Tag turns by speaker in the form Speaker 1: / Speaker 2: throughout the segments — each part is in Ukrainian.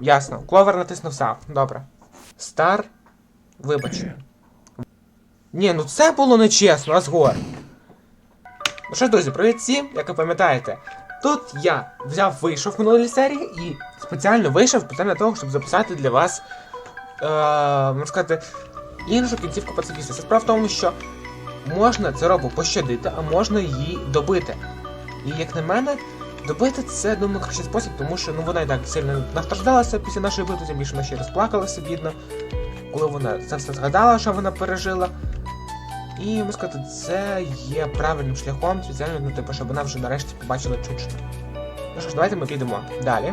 Speaker 1: Ясно. Кловер натиснув сам. Добре. Стар. Вибач. Ні, ну це було нечесно, Асгор. Ну що друзі, привіт всім, як ви пам'ятаєте. Тут я взяв, вийшов в минулій серії і спеціально вийшов для того, щоб записати для вас, е, можна сказати, іншу кінцівку пацифіста. Справа в тому, що можна цю робу пощадити, а можна її добити. І як на мене, добити це, думаю, кращий спосіб, тому що ну, вона і так сильно настраждалася після нашої битви, тим більше вона ще розплакалася, бідно, коли вона це все згадала, що вона пережила. І можна сказати, це є правильним шляхом, спеціально, ну, типу, щоб вона вже нарешті побачила чучно. Ну що ж, давайте ми підемо далі.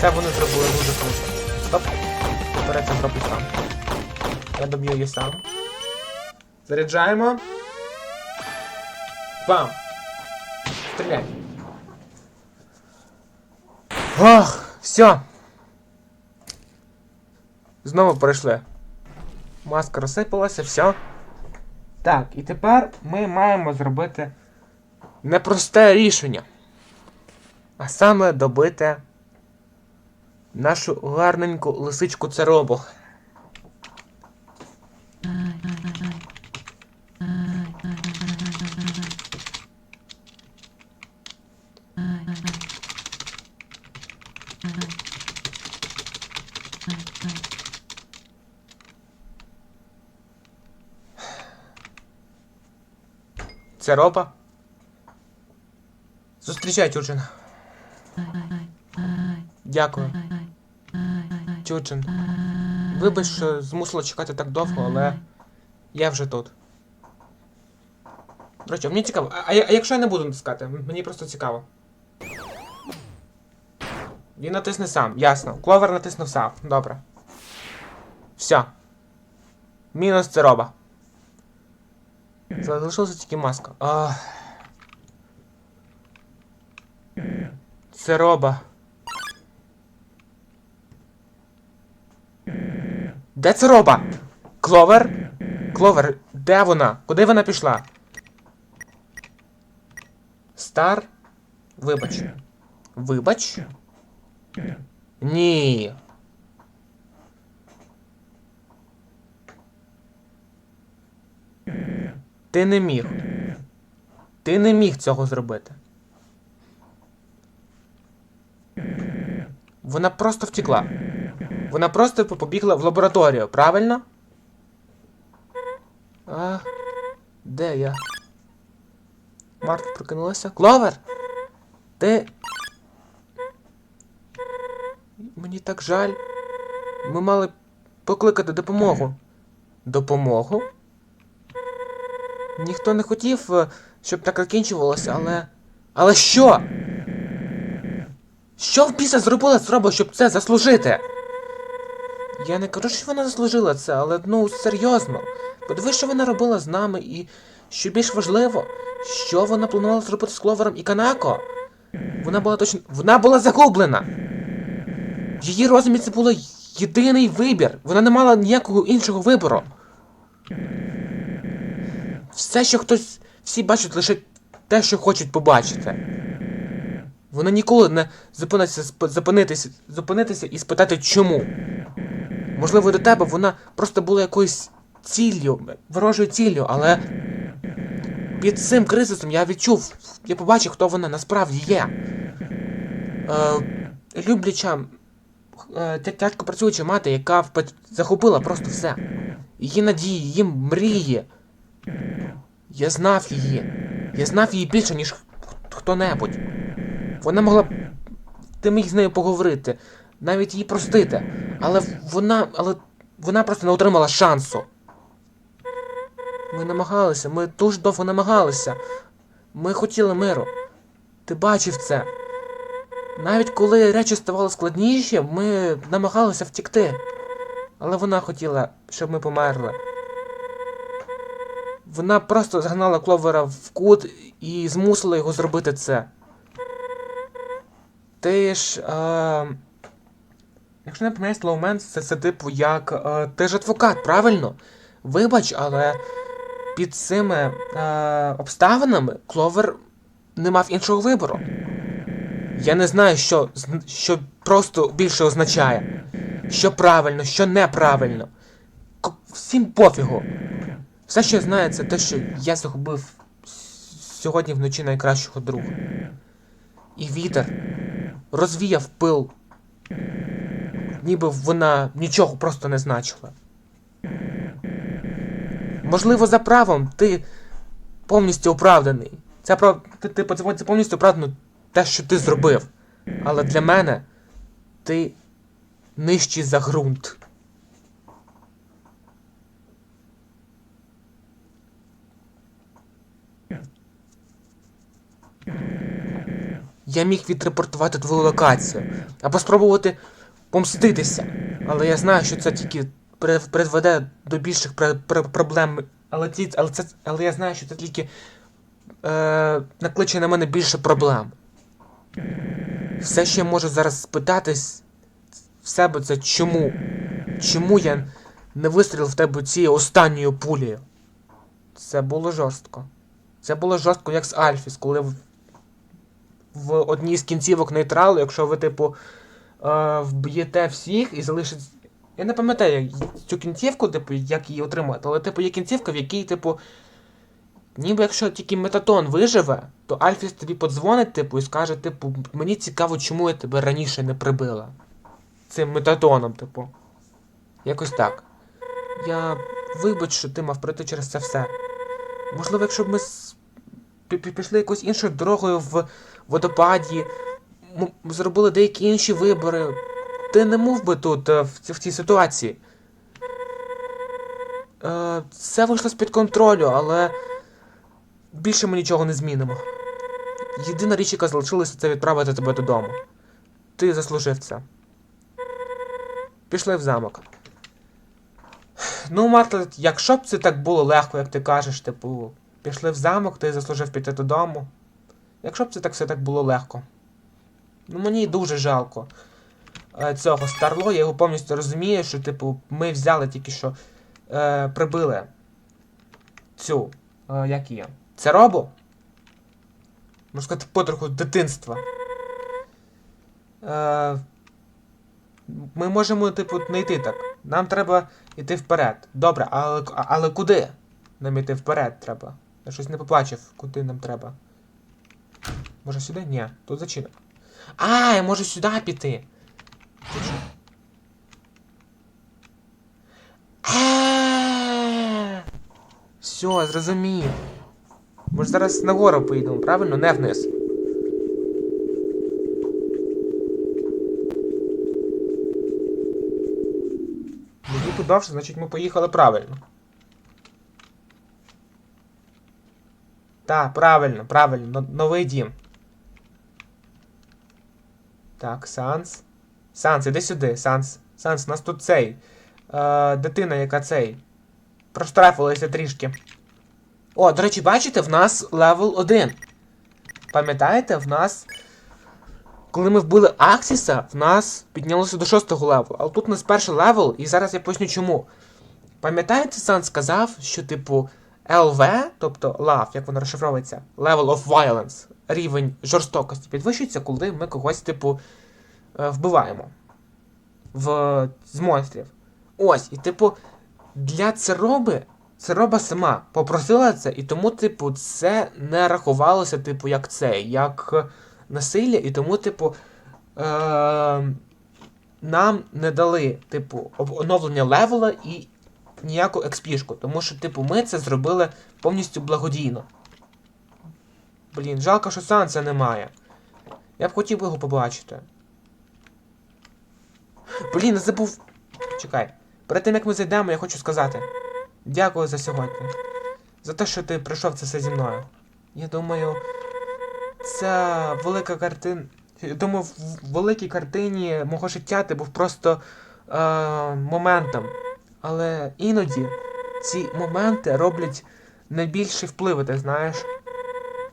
Speaker 1: Це вони зробили дуже круто. Стоп. Тепер це зроблю сам. Я доб'ю її сам. Заряджаємо. Бам! Стріляй. Ох, все. Знову пройшли. Маска розсипалася, все. Так, і тепер ми маємо зробити непросте рішення. А саме добити нашу гарненьку лисичку царобу. Цароба? Зустрічай, Тюджин. Дякую. Тюджин. Вибач, що змусила чекати так довго, але я вже тут. До речі, мені цікаво. А, а якщо я не буду натискати? Мені просто цікаво. Він натисне сам, ясно. Кловер натиснув сам. Добре. Все. Мінус цероба. Залишилася тільки маска. Ах. Цероба. Де цероба? Кловер? Кловер, де вона? Куди вона пішла? Стар? Вибач. Вибач? Ні. Ти не міг. Ти не міг цього зробити. Вона просто втекла. Вона просто побігла в лабораторію, правильно? А, де я? Марта прокинулася. Кловер! Ти. Мені так жаль. Ми мали покликати допомогу. Допомогу? Ніхто не хотів, е, щоб так закінчувалося, але. Але що? Що в біса зробила зробила, щоб це заслужити? Я не кажу, що вона заслужила це, але ну серйозно. Подивись, що вона робила з нами і що більш важливо, що вона планувала зробити з Кловером і Канако? Вона була точно. Вона була загублена! В її розумі це було єдиний вибір. Вона не мала ніякого іншого вибору. Все, що хтось. Всі бачать лише те, що хочуть побачити. Вона ніколи не зупиниться, зупинитися, зупинитися і спитати чому. Можливо, до тебе вона просто була якоюсь ціллю, ворожою ціллю, але під цим кризисом я відчув, я побачив, хто вона насправді є. Е, любляча, е, тяжко працююча мати, яка захопила просто все. Її надії, її мрії. Я знав її. Я знав її більше, ніж хто-небудь. Вона могла б. Ти міг з нею поговорити, навіть її простити. Але вона. Але вона просто не отримала шансу. Ми намагалися, ми дуже довго намагалися. Ми хотіли миру. Ти бачив це. Навіть коли речі ставали складніші, ми намагалися втікти. Але вона хотіла, щоб ми померли. Вона просто загнала Кловера в кут і змусила його зробити це. Ти ж. Е... Якщо не помиляюсь, Лоумен, це, це типу як. Е... Ти ж адвокат, правильно? Вибач, але під цими е... обставинами Кловер не мав іншого вибору. Я не знаю, що, що просто більше означає. Що правильно, що неправильно. К- Всім пофігу. Все, що я знаю, це те, що я загубив сьогодні вночі найкращого друга. І вітер розвіяв пил. Ніби вона нічого просто не значила. Можливо, за правом ти повністю оправданий. Це прав... ти, ти, це повністю оправдано те, що ти зробив. Але для мене ти нижчий за ґрунт. Я міг відрепортувати твою локацію або спробувати помститися. Але я знаю, що це тільки призведе до більших пр- пр- проблем. Але, ті, але, це, але я знаю, що це тільки е, накличе на мене більше проблем. Все, що я можу зараз спитатись в себе, це чому? Чому я не вистрілив в тебе цією останньою пулею? Це було жорстко. Це було жорстко, як з Альфіс, коли в, в одній з кінцівок нейтралу, якщо ви, типу, вб'єте всіх і залишите. Я не пам'ятаю цю кінцівку, типу, як її отримати, але типу є кінцівка, в якій, типу. Ніби якщо тільки метатон виживе, то Альфіс тобі подзвонить, типу, і скаже, типу, мені цікаво, чому я тебе раніше не прибила. Цим метатоном, типу. Якось так. Я вибач, що ти мав пройти через це все. Можливо, якщо б ми пішли якоюсь іншою дорогою в водопаді, зробили деякі інші вибори, ти не мов би тут е, в, в цій ситуації. Е, Все вийшло з-під контролю, але більше ми нічого не змінимо. Єдина річ, яка залишилася, це відправити тебе додому. Ти заслужив це. Пішли в замок. Ну, Марта, якщо б це так було легко, як ти кажеш, типу, пішли в замок, ти заслужив піти додому. Якщо б це так все так було легко. Ну мені дуже жалко е, цього Старло, я його повністю розумію, що, типу, ми взяли тільки що е, прибили цю, е, як її? Це робу? Можна сказати, подругу дитинства. Е, ми можемо, типу, не йти так. Нам треба йти вперед. Добре, але, але куди? Нам йти вперед треба. Я щось не побачив, куди нам треба. Може сюди? Ні, тут зачинено. А, я можу сюди піти. Все, зрозумів. Ми ж зараз нагору поїдемо, правильно? Не вниз. Мені подовше, значить ми поїхали правильно. Так, правильно, правильно. но- Новий дім. Так, Санс. Санс, іди сюди, Санс. Санс, у нас тут цей. Е, дитина, яка цей. Проштрафилася трішки. О, до речі, бачите, в нас левел 1. Пам'ятаєте, в нас. Коли ми вбили Аксіса, в нас піднялося до 6 левелу. Але тут у нас перший левел, і зараз я поясню чому. Пам'ятаєте, Сан сказав, що, типу, LV, тобто Love, як воно розшифровується, Level of Violence, рівень жорстокості, підвищується, коли ми когось, типу, е, вбиваємо в... з монстрів. Ось, і, типу, для Цероби, Цероба сама попросила це, і тому, типу, це не рахувалося, типу, як це, як насилля, і тому, типу, е- нам не дали, типу, оновлення левела і ніяку експішку, тому що, типу, ми це зробили повністю благодійно. Блін, жалко, що Санса немає. Я б хотів його побачити. Блін, забув. Чекай. Перед тим як ми зайдемо, я хочу сказати. Дякую за сьогодні. За те, що ти прийшов це все зі мною. Я думаю, ця велика картина. Я думаю, в великій картині мого життя ти був просто е, моментом. Але іноді ці моменти роблять найбільший вплив, ти знаєш.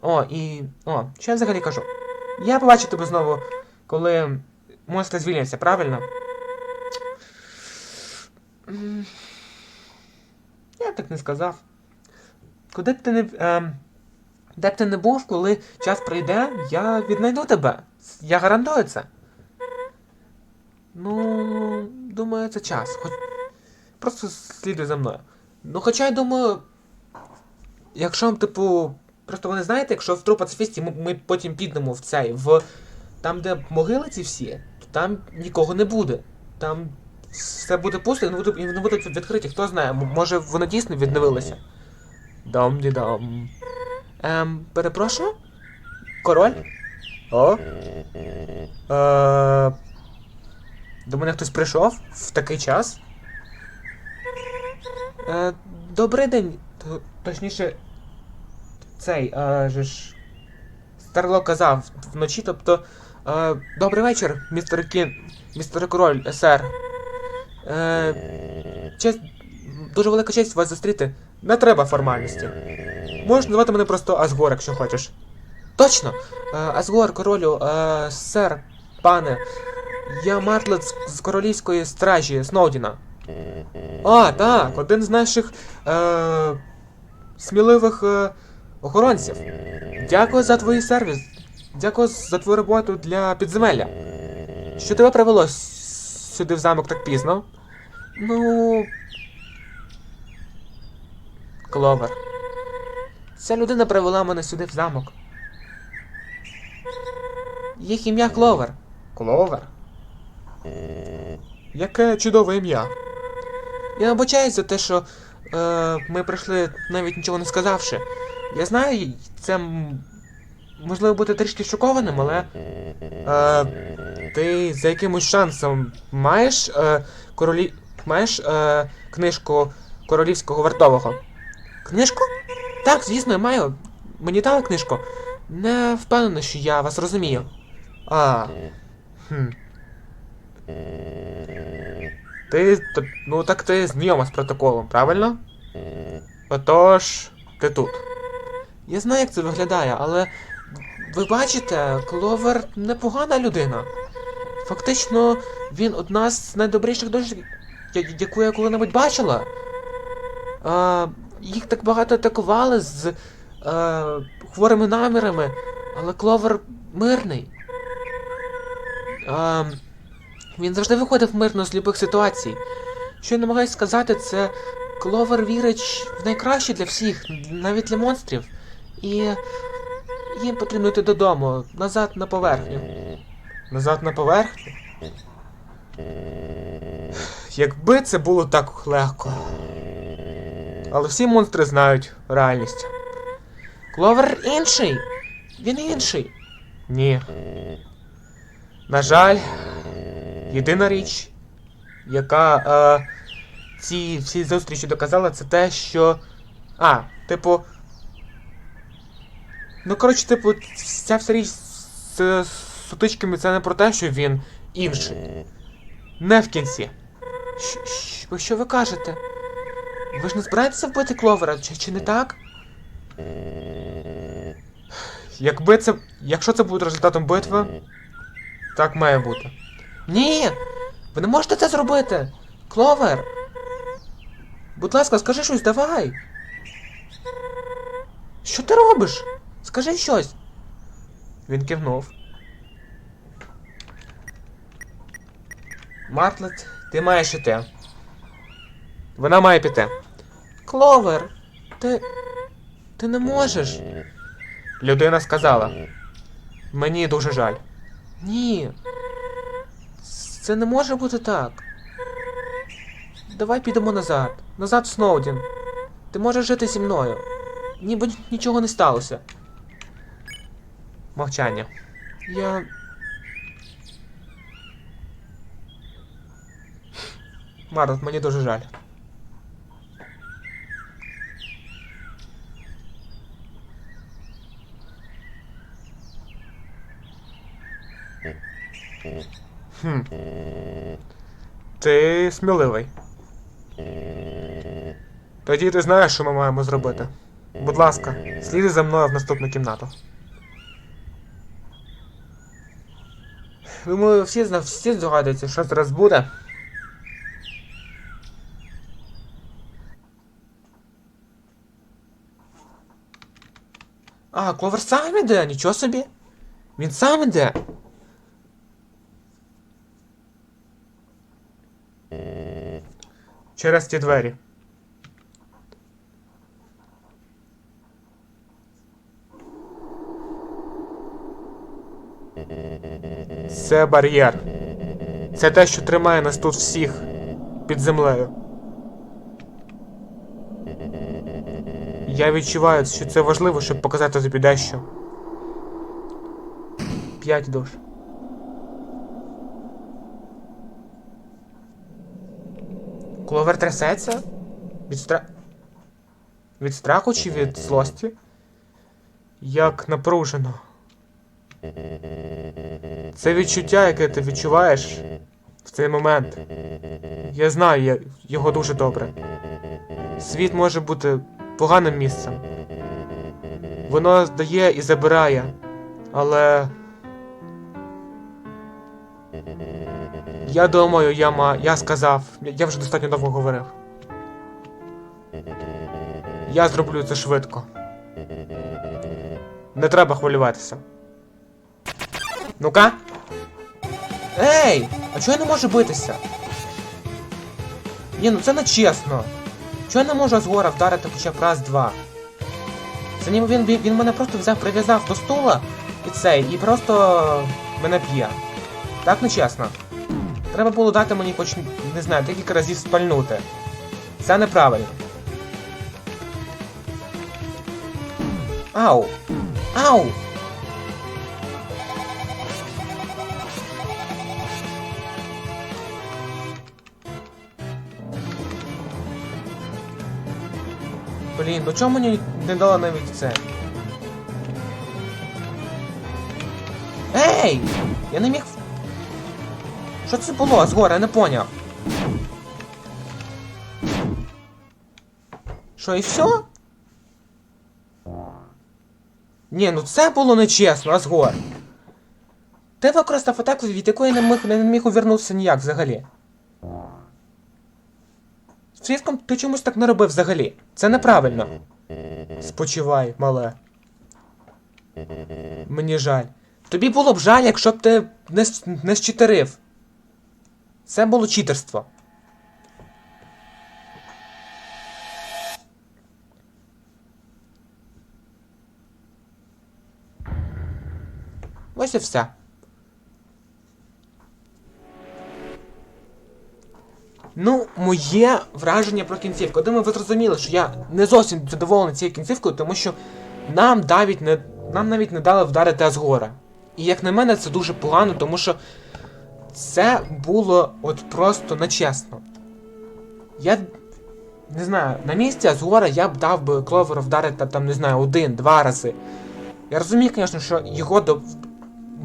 Speaker 1: О, і. О, що я взагалі кажу? Я побачу тебе знову, коли монстри звільняться, правильно? Я так не сказав. Куди б ти не. Ем, де б ти не був, коли час прийде, я віднайду тебе. Я гарантую це. Ну, думаю, це час. Хоч... Просто слідуй за мною. Ну, хоча я думаю. Якщо, типу. Просто ви не знаєте, якщо в тру пацифісті ми, ми потім підемо в цей, в. Там, де могили ці всі, то там нікого не буде. Там все буде пусто і не будуть, і не будуть відкриті. Хто знає, може вони дійсно відновилися. дам ді дам Ем, перепрошую? Король? О? Е, до мене хтось прийшов в такий час? Е, добрий день. Точніше, цей, е, же ж. Старло казав вночі, тобто. Е, добрий вечір, містер Кін. Містер Король, сер. Е, честь, дуже велика честь вас зустріти. Не треба формальності. Можеш називати мене просто Асгор, якщо хочеш. Точно! Е, Асгор, королю, е, сер, пане. Я Мартлет з королівської стражі Сноудіна. А, так, один з наших е, сміливих е, охоронців. Дякую за твій сервіс. Дякую за твою роботу для підземелля. Що тебе привело сюди в замок так пізно? Ну. Кловер. Ця людина привела мене сюди в замок. Їх ім'я Кловер. Кловер? Яке чудове ім'я. Я вибачаюсь за те, що е, ми прийшли навіть нічого не сказавши. Я знаю, це можливо бути трішки шокованим, але. Е, ти за якимось шансом маєш е, королі... маєш е, книжку королівського вартового? Книжку? Так, звісно, я маю. Мені дали книжку. Не впевнений, що я вас розумію. А. Хм. Ти. Ну так ти знайома з протоколом, правильно? Отож, ти тут. Я знаю, як це виглядає, але. Ви бачите, Кловер непогана людина. Фактично, він одна з найдобріших дочок, яку я коли-небудь бачила. А, їх так багато атакували з е, хворими намірами, але Кловер мирний. А, він завжди виходив мирно з любих ситуацій. Що я намагаюся сказати, це Кловер вірить в найкраще для всіх, навіть для монстрів. І їм потрібно йти додому, назад на поверхню. Назад на поверхню? Якби це було так легко. Але всі монстри знають реальність. Кловер інший. Він інший. Ні. На жаль, єдина річ, яка е, ці всі зустрічі доказала, це те, що. А, типу. Ну, коротше, типу, ця вся річ з, сутичками це не про те, що він інший. Не в кінці. Що, що ви кажете? Ви ж не збираєтеся вбити Кловера, чи, чи не так? Якби це. Якщо це буде результатом битви, так має бути. Ні! Ви не можете це зробити! Кловер! Будь ласка, скажи щось, давай! Що ти робиш? Скажи щось. Він кивнув. Мартлет, ти маєш іти. Вона має піти. Кловер, ти. Ти не можеш. Людина сказала. Мені дуже жаль. Ні. Це не може бути так. Давай підемо назад. Назад в Сноудін. Ти можеш жити зі мною. Ніби нічого не сталося. Мовчання. Я. Марлот, мені дуже жаль. Хм. Ти сміливий. Тоді ти знаєш, що ми маємо зробити. Будь ласка, сліди за мною в наступну кімнату. Думаю, всі, зна- всі здогадуються, що зараз буде. А, Кловер сам іде, нічого собі. Він сам іде. Через ті двері. Це бар'єр. Це те, що тримає нас тут всіх під землею. Я відчуваю, що це важливо, щоб показати тобі дещо. П'ять душ. Кловер трясеться? Від стра... Від страху чи від злості? Як напружено. Це відчуття, яке ти відчуваєш в цей момент. Я знаю я- його дуже добре. Світ може бути поганим місцем. Воно здає і забирає, але. Я думаю, я ма. Я сказав. Я вже достатньо довго говорив. Я зроблю це швидко. Не треба хвилюватися. Ну-ка. Ей! А чого я не можу битися? Ні, ну це не чесно. Чого я не можу згора вдарити хоча б раз-два? Це ніби він, він, мене просто взяв, прив'язав до стула і цей, і просто мене б'є. Так не чесно. Треба було дати мені хоч, не знаю, декілька разів спальнути. Це неправильно. Ау! Ау! Блін, ну чому мені не дало навіть це? Ей! Я не міг. Що це було згори, я не поняв. Що, і все? Ні, ну це було нечесно, Асгор. Ти використав атаку, від якої не міг, не міг увернутися ніяк взагалі. З ти чомусь так не робив взагалі. Це неправильно. Спочивай, мале. Мені жаль. Тобі було б жаль, якщо б ти не, не щитерив. Це було читерство. Ось і все. Ну, моє враження про кінцівку. Думаю, ви зрозуміли, що я не зовсім задоволений цією кінцівкою, тому що нам навіть не, нам навіть не дали вдарити Азгора. І як на мене, це дуже погано, тому що це було от просто нечесно. Я не знаю, на місці Азгора я б дав би Кловеру вдарити там, не знаю, один-два рази. Я розумію, звісно, що його до...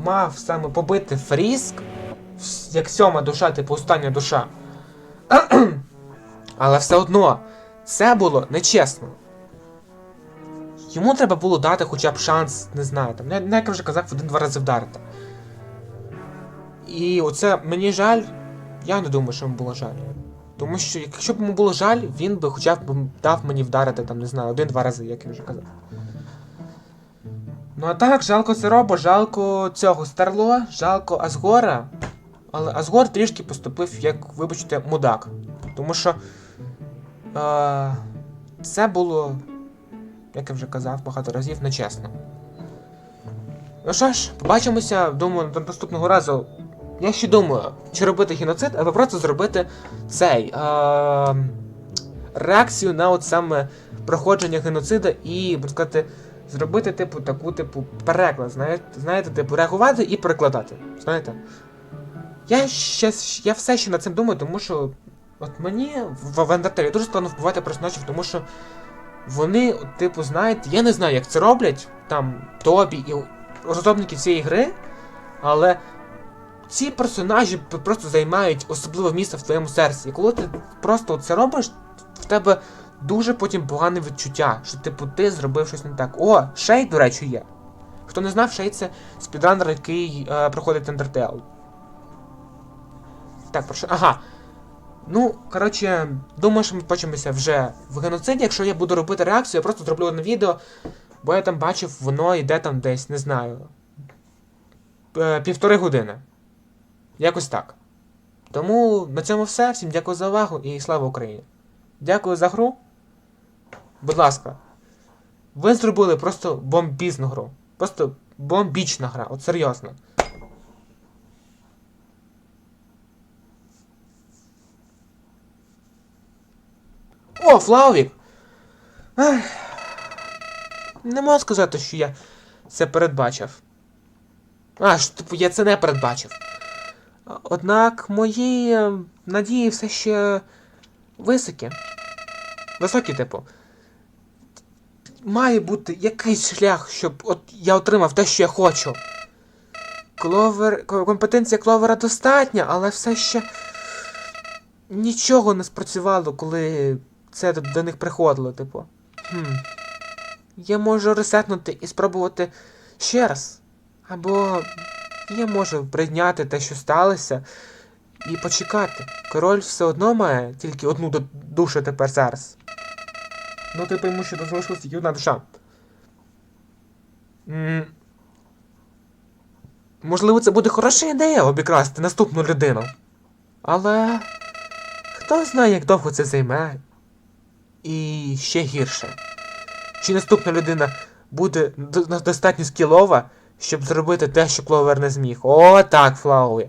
Speaker 1: мав саме побити Фріск, як сьома душа, типу остання душа. Але все одно, це було нечесно. йому треба було дати хоча б шанс, не знаю, там, не, не як я вже казав, один-два рази вдарити. І оце мені жаль, я не думаю, що йому було жаль. Тому що якщо б йому було жаль, він би хоча б дав мені вдарити, там, не знаю, один-два рази, як я вже казав. Ну а так, жалко Сироба, жалко цього Старло, жалко Азгора. Але Азгор трішки поступив, як, вибачте, мудак. Тому що. Е, це було, як я вже казав багато разів, нечесно. Ну що ж, побачимося, думаю, до наступного разу. Я ще думаю, чи робити геноцид, або просто зробити цей. Е, реакцію на от саме проходження геноцида і, можна сказати, зробити, типу, таку, типу, переклад, знаєте, знаєте, типу, реагувати і перекладати. Знаєте? Я ще я все ще над цим думаю, тому що от мені в в дуже складно вбивати персонажів, тому що вони, типу, знаєте, я не знаю, як це роблять, там Тобі і розробники цієї гри, але ці персонажі просто займають особливе місце в твоєму серці. І коли ти просто це робиш, в тебе дуже потім погане відчуття, що типу ти зробив щось не так. О, Шей, до речі, є. Хто не знав, Шей це спідранер, який е, проходить Undertale. Так, прошу. Ага. Ну, коротше, думаю, що ми почнемося вже в геноциді. Якщо я буду робити реакцію, я просто зроблю одне відео, бо я там бачив, воно йде там десь, не знаю. е, Півтори години. Якось так. Тому на цьому все. Всім дякую за увагу і слава Україні. Дякую за гру. Будь ласка. Ви зробили просто бомбізну гру. Просто бомбічна гра, от серйозно. О, Флаувік! Не можу сказати, що я це передбачив. А, що, типу, я це не передбачив. Однак мої е, надії все ще високі. Високі, типу. Має бути якийсь шлях, щоб от я отримав те, що я хочу. Кловер. Компетенція кловера достатня, але все ще нічого не спрацювало, коли це до, до них приходило, типу. Хм. Я можу ресетнути і спробувати ще раз. Або я можу прийняти те, що сталося, і почекати. Король все одно має тільки одну душу тепер зараз. Ну, типу, йому ще залишилась тільки одна душа. м Можливо, це буде хороша ідея обікрасти наступну людину. Але хто знає, як довго це займе. І ще гірше. Чи наступна людина буде достатньо скілова, щоб зробити те, що Кловер не зміг. О, так, Флауі.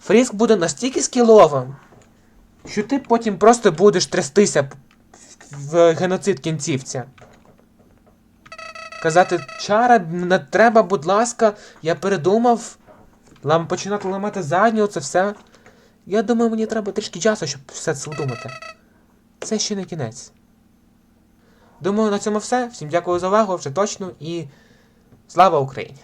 Speaker 1: Фріск буде настільки скіловим, що ти потім просто будеш трястися в геноцид кінцівця. Казати, чара, не треба, будь ласка, я передумав. Лам починати ламати задню, це все. Я думаю, мені треба трішки часу, щоб все це удумати. Це ще не кінець. Думаю, на цьому все. Всім дякую за увагу, вже точно і слава Україні!